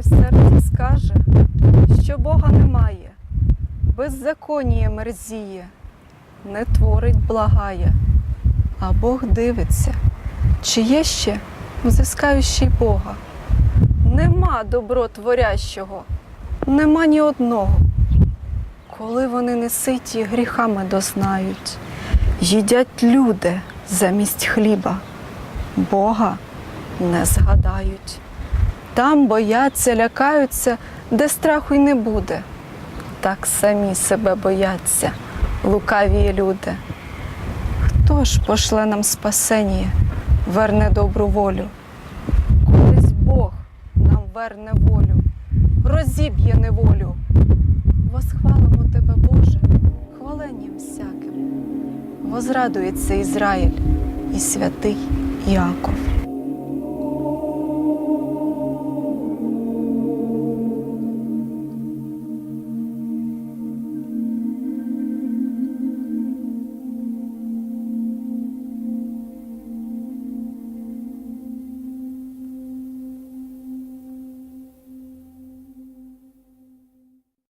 в серці скаже, що Бога немає, беззаконіє мерзіє, не творить благає, а Бог дивиться, чи є ще взискаючий Бога. Нема добро творящого, нема ні одного. Коли вони не ситі, гріхами дознають, їдять люди замість хліба, Бога не згадають. Там бояться, лякаються, де страху й не буде. Так самі себе бояться, лукаві люди. Хто ж пошле нам спасення, верне добру волю? Колись Бог нам верне волю, розіб'є неволю. Восхвалимо тебе, Боже, хваленням всяким. Возрадується Ізраїль і святий Іаков.